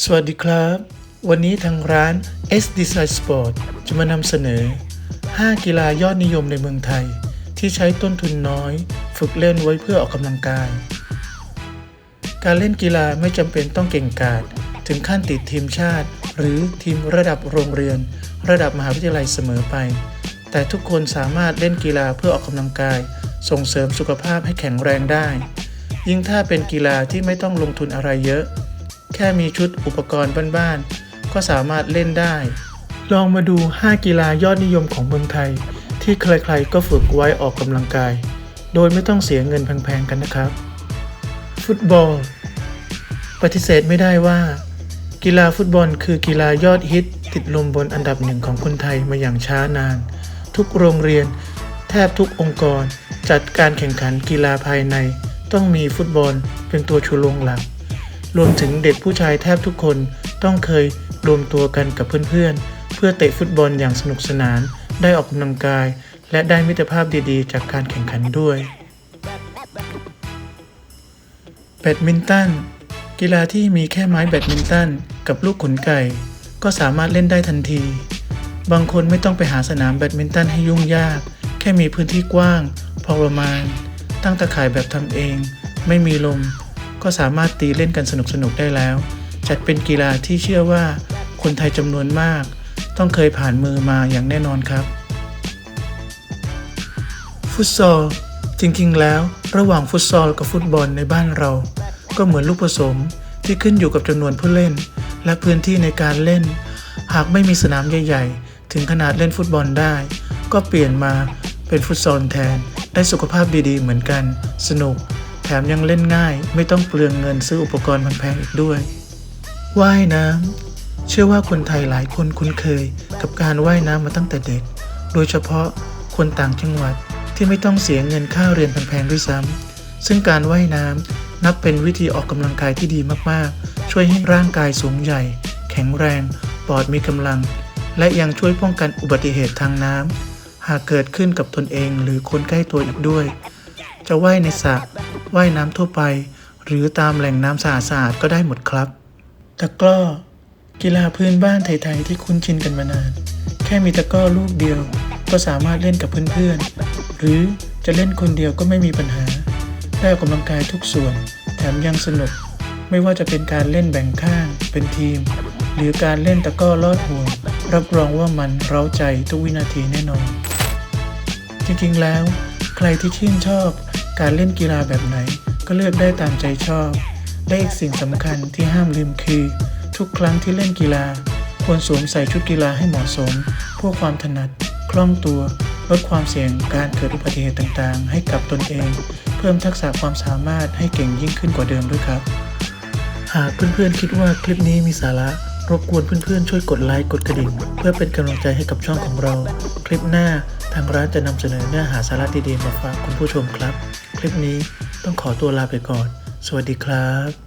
สวัสดีครับ วันนี้ทางร้าน S Design Sport จะมานำเสนอ 5 กีฬายอดนิยมในเมืองไทย ที่ใช้ต้นทุนน้อย ฝึกเล่นไว้เพื่อออกกำลังกาย การเล่นกีฬาไม่จำเป็นต้องเก่งกาจถึงขั้นติดทีมชาติ หรือทีมระดับโรงเรียน ระดับมหาวิทยาลัยเสมอไป แต่ทุกคนสามารถเล่นกีฬาเพื่อออกกำลังกาย ส่งเสริมสุขภาพให้แข็งแรงได้ ยิ่งถ้าเป็นกีฬาที่ไม่ต้องลงทุนอะไรเยอะ แค่มีชุดอุปกรณ์บ้านๆก็สามารถเล่นได้ ลองมาดู 5 กีฬายอดนิยมของเมืองไทย ที่ใครๆก็ฝึกไว้ออกกำลังกาย โดยไม่ต้องเสียเงินแพงๆกันนะครับ ฟุตบอล ปฏิเสธไม่ได้ว่า กีฬาฟุตบอลคือกีฬายอดฮิต ติดลมบนอันดับหนึ่งของคนไทยมาอย่างช้านาน ทุกโรงเรียน แทบทุกองค์กร จัดการแข่งขันกีฬาภายใน ต้องมีฟุตบอลเป็นตัวชูโรงหลัก รวมถึงเด็กผู้ชายแทบทุกคนต้องเคยรวมตัวกันกับเพื่อนๆ เพื่อเตะฟุตบอลอย่างสนุกสนาน ได้ออกกำลังกาย และได้มิตรภาพดีๆ จากการแข่งขันด้วยแบดมินตันกีฬาที่มีแค่ไม้แบดมินตันกับลูกขนไก่ ก็สามารถเล่นได้ทันที บางคนไม่ต้องไปหาสนามแบดมินตันให้ยุ่งยาก แค่มีพื้นที่กว้าง พอประมาณ ตั้งตะข่ายแบบทำเอง ไม่มีลม ก็สามารถตีเล่นกันสนุกๆได้แล้ว จัดเป็นกีฬาที่เชื่อว่าคนไทยจำนวนมาก ต้องเคยผ่านมือมาอย่างแน่นอนครับ ฟุตซอล จริงๆ แล้ว ระหว่างฟุตซอลกับฟุตบอลในบ้านเรา ก็เหมือนลูกผสมที่ขึ้นอยู่กับจำนวนผู้เล่น และพื้นที่ในการเล่น หากไม่มีสนามใหญ่ๆ ถึงขนาดเล่นฟุตบอลได้ ก็เปลี่ยนมาเป็นฟุตซอลแทน ได้สุขภาพดีๆ เหมือนกัน สนุก มยังเล่นง่าย ไม่ต้องเปลืองเงินซื้ออุปกรณ์แพงๆอีกด้วย ว่ายน้ำ เชื่อว่าคนไทยหลายคนคุ้นเคย กับการว่ายน้ำมาตั้งแต่เด็ก โดยเฉพาะคนต่างจังหวัดที่ไม่ต้องเสียเงินค่าเรียนแพงๆด้วยซ้ำซึ่งการว่ายน้ำนับเป็นวิธีออกกำลังกายที่ดีมากๆ ช่วยให้ร่างกายสูงใหญ่ แข็งแรง ปอดมีกำลัง และยังช่วยป้องกันอุบัติเหตุทางน้ำหากเกิดขึ้นกับตนเองหรือคนใกล้ตัวอีกด้วย จะว่ายในสระ ว่ายน้ำทั่วไป หรือตามแหล่งน้ำสะอาดๆก็ได้หมดครับ ตะกร้อ กีฬาพื้นบ้านไทยๆที่คุ้นชินกันมานาน แค่มีตะกร้อลูกเดียว ก็สามารถเล่นกับเพื่อนๆ หรือจะเล่นคนเดียวก็ไม่มีปัญหา ได้ออกกำลังกายทุกส่วน แถมยังสนุก ไม่ว่าจะเป็นการเล่นแบ่งข้าง เป็นทีม หรือการเล่นตะกร้อลอดห่วงรับรองว่ามันเร้าใจทุกวินาทีแน่นอน จริงๆแล้ว ใครที่ชื่นชอบ การเล่นกีฬาแบบไหนก็เลือกได้ตามใจชอบ และอีกสิ่งสำคัญที่ห้ามลืมคือ ทุกครั้งที่เล่นกีฬา ควรสวมใส่ชุดกีฬาให้เหมาะสมเพื่อความถนัด คล่องตัว ลดความเสี่ยงการเกิดอุบัติเหตุต่างๆ ให้กับตนเอง เพิ่มทักษะความสามารถให้เก่งยิ่งขึ้นกว่าเดิมด้วยครับ หากเพื่อนๆคิดว่าคลิปนี้มีสาระ รบกวนเพื่อนๆ ช่วยกดไลค์กดกระดิ่ง เพื่อเป็นกำลังใจให้กับช่องของเรา คลิปหน้าทางร้านจะนำเสนอเนื้อหาสาระดีๆมาฝากคุณผู้ชมครับ คลิปนี้ต้องขอตัวลาไปก่อน สวัสดีครับ